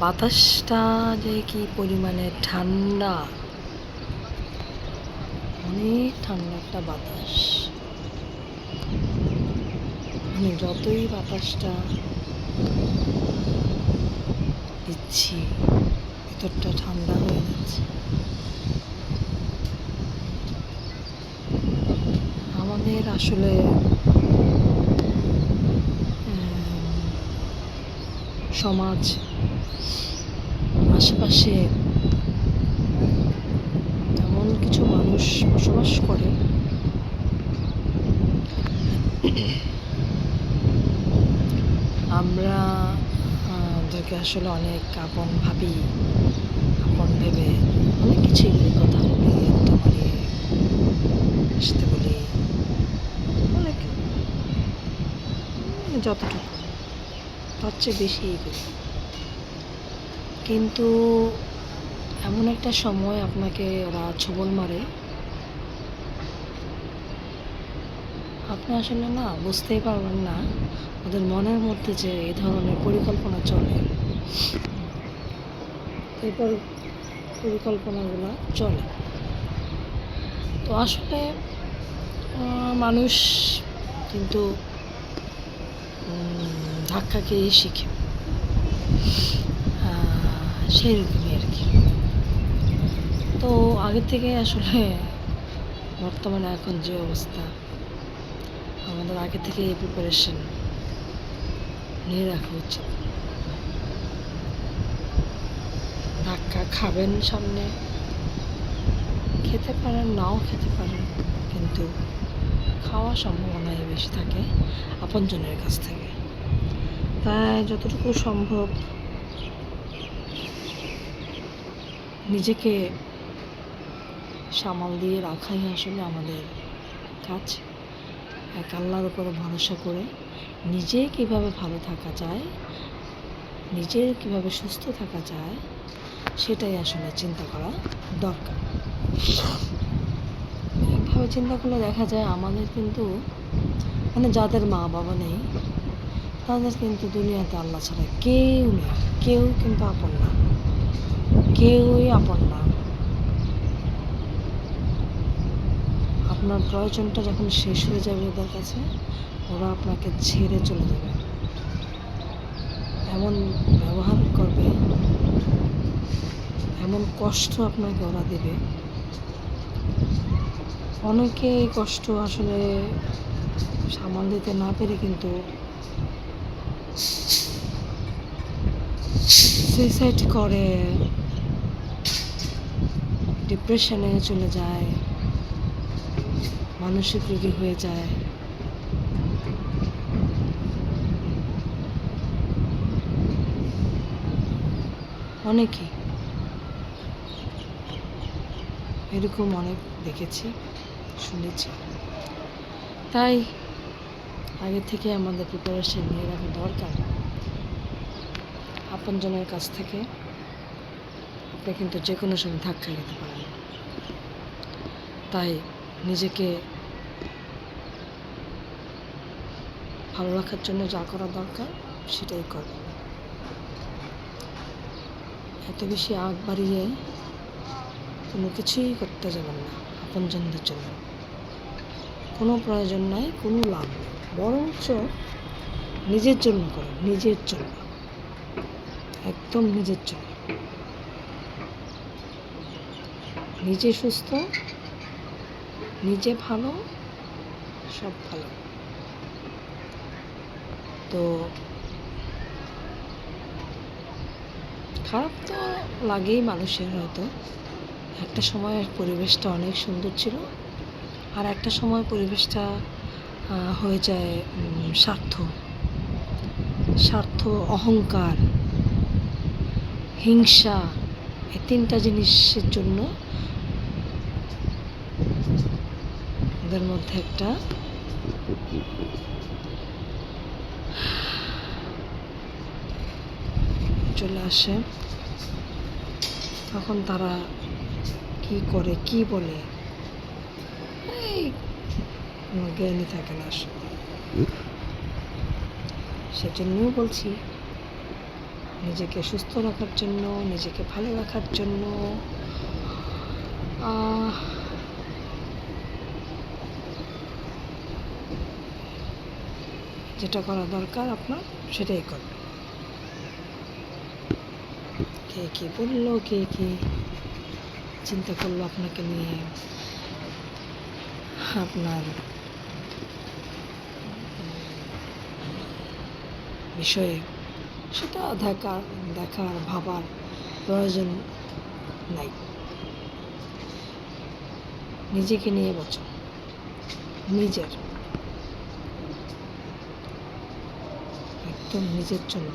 বাতাসটা যে কি পরিমাণে ঠান্ডা। অনেক ঠান্ডা একটা বাতাস। মানে যতই বাতাসটা দিচ্ছি, ভিতরটা ঠান্ডা হয়ে যাচ্ছে। আমাদের আসলে সমাজ আশেপাশে এমন কিছু মানুষ বসবাস করে। আমরা ওদেরকে আসলে অনেক আপন ভাবি, আপন ভেবে অনেক কিছুই বলি, কথা আসতে বলি, অনেক যতটুকু, তার চেয়ে বেশি করি কিন্তু এমন একটা সময় আপনাকে ওরা ছবল মারে। আপনি আসলে না বুঝতেই পারবেন না ওদের মনের মধ্যে যে এই ধরনের পরিকল্পনা চলে। এরপর পরিকল্পনাগুলো চলে। তো আসলে মানুষ কিন্তু ধাক্কা খেয়েই শিখে। সেই রকমই আর কি। তো আগের থেকে আসলে বর্তমানে এখন যে অবস্থা, আমাদের আগে থেকে এই প্রিপারেশন নিয়ে রাখা উচিত। ধাক্কা খাবেন সামনে, খেতে পারেন, নাও খেতে পারেন, কিন্তু খাওয়ার সম্ভাবনাই বেশি থাকে আপনজনের কাছ থেকে। তাই যতটুকু সম্ভব নিজেকে সামাল দিয়ে রাখাই আসলে আমাদের কাজ। এক আল্লাহর উপরে ভরসা করে নিজে কীভাবে ভালো থাকা যায় নিজের কীভাবে সুস্থ থাকা যায়, সেটাই আসলে চিন্তা করা দরকার। এইভাবে চিন্তা করলে দেখা যায় আমাদের কিন্তু মানে যাদের মা বাবা নেই, তাদের কিন্তু দুনিয়াতে আল্লাহ ছাড়া কেউ নেই। কেউ কিন্তু আপন না। কেউই আপন না। আপনার প্রয়োজনটা যখন শেষ হয়ে যাবে ওদের কাছে, ওরা আপনাকে ছেড়ে চলে যাবে। এমন ব্যবহার করবে, এমন কষ্ট আপনাকে ওরা দেবে। অনেকে এই কষ্ট আসলে সামাল দিতে না পেরে কিন্তু সুইসাইড করে। ডিপ্রেশনে চলে যায়, মানসিক রোগী হয়ে যায়। অনেকে, এরকম অনেক দেখেছি, শুনেছি। তাই আগে থেকে আমাদের প্রিপারেশন নিয়ে রাখা দরকার। আপনজনের কাছ থেকে আপনি কিন্তু যে কোনো সময় ধাক্কা খেতে পারেন। তাই নিজেকে ভালো রাখার জন্য যা করা দরকার, সেটাই করবেন। এত বেশি আগ বাড়িয়ে কোনো কিছুই করতে যাবেন না আপনজনদের জন্য। কোনো প্রয়োজন নাই, কোনো লাভ নেই। বরঞ্চ নিজের জন্য করুন, নিজের জন্য। একদম নিজের জন্য। নিজে সুস্থ, নিজে ভালো, সব ভালো। তো খারাপ তো লাগেই মানুষের হয়তো। একটা সময় পরিবেশটা অনেক সুন্দর ছিল। আর একটা সময় পরিবেশটা হয়ে যায় স্বার্থ। স্বার্থ, অহংকার, হিংসা, এই তিনটা জিনিসের জন্য ওদের মধ্যে একটা। চলে আসে। তখন তারা কি করে, কি বলে? এই জ্ঞানই থাকে না আসলে। সেজন্যই বলছি, নিজেকে সুস্থ রাখার জন্য, নিজেকে ভালো রাখার জন্য যেটা করা দরকার আপনার, সেটাই করবেন কে কি বলল, কে কি চিন্তা করল আপনাকে নিয়ে? আপনার বিষয়ে সেটা দেখার দেখার, ভাবার প্রয়োজন নাই। নিজেকে নিয়ে বাঁচো নিজের একদম নিজের জন্য